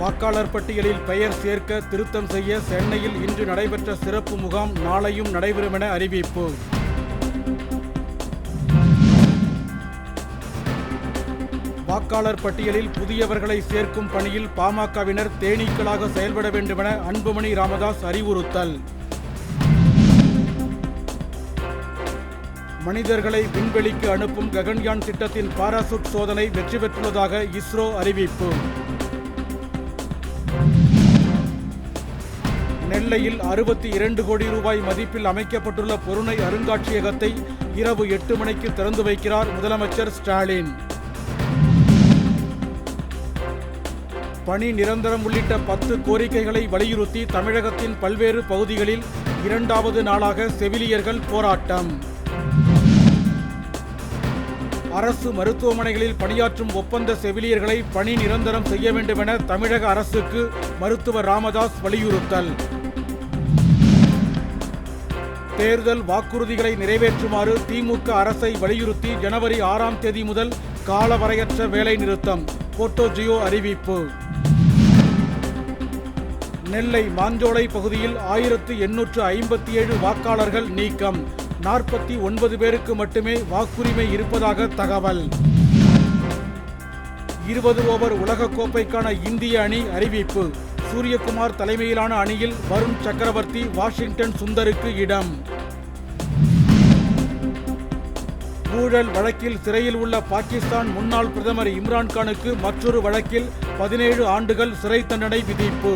வாக்காளர் பட்டியலில் பெயர் சேர்க்க திருத்தம் செய்ய சென்னையில் இன்று நடைபெற்ற சிறப்பு முகாம் நாளையும் நடைபெறும் என அறிவிப்பு. வாக்காளர் பட்டியலில் புதியவர்களை சேர்க்கும் பணியில் பாமகவினர் தேனீக்களாக செயல்பட வேண்டுமென அன்புமணி ராமதாஸ் அறிவுறுத்தல். மனிதர்களை விண்வெளிக்கு அனுப்பும் ககன்யான் திட்டத்தின் பாராசூட் சோதனை வெற்றி பெற்றுள்ளதாக இஸ்ரோ அறிவிப்பு. நெல்லையில் அறுபத்தி இரண்டு கோடி ரூபாய் மதிப்பில் அமைக்கப்பட்டுள்ள பொருணை அருங்காட்சியகத்தை இரவு எட்டு மணிக்கு திறந்து வைக்கிறார் முதலமைச்சர் ஸ்டாலின். பணி நிரந்தரம் உள்ளிட்ட பத்து கோரிக்கைகளை வலியுறுத்தி தமிழகத்தின் பல்வேறு பகுதிகளில் இரண்டாவது நாளாக செவிலியர்கள் போராட்டம். அரசு மருத்துவமனைகளில் பணியாற்றும் ஒப்பந்த செவிலியர்களை பணி நிரந்தரம் செய்ய வேண்டுமென தமிழக அரசுக்கு மருத்துவர் ராமதாஸ் வலியுறுத்தல். தேர்தல் வாக்குறுதிகளை நிறைவேற்றுமாறு திமுக அரசை வலியுறுத்தி ஜனவரி ஆறாம் தேதி முதல் காலவரையற்ற வேலை நிறுத்தம் போட்டோ ஜியோ அறிவிப்பு. நெல்லை மாஞ்சோலை பகுதியில் ஆயிரத்து எண்ணூற்று ஐம்பத்தி ஏழு வாக்காளர்கள் நீக்கம். நாற்பத்தி ஒன்பது பேருக்கு மட்டுமே வாக்குரிமை இருப்பதாக தகவல். இருபது ஓவர் உலகக்கோப்பைக்கான இந்திய அணி அறிவிப்பு. சூரியகுமார் தலைமையிலான அணியில் வருண் சக்கரவர்த்தி வாஷிங்டன் சுந்தருக்கு இடம். ஊழல் வழக்கில் சிறையில் உள்ள பாகிஸ்தான் முன்னாள் பிரதமர் இம்ரான்கானுக்கு மற்றொரு வழக்கில் பதினேழு ஆண்டுகள் சிறை தண்டனை விதிப்பு.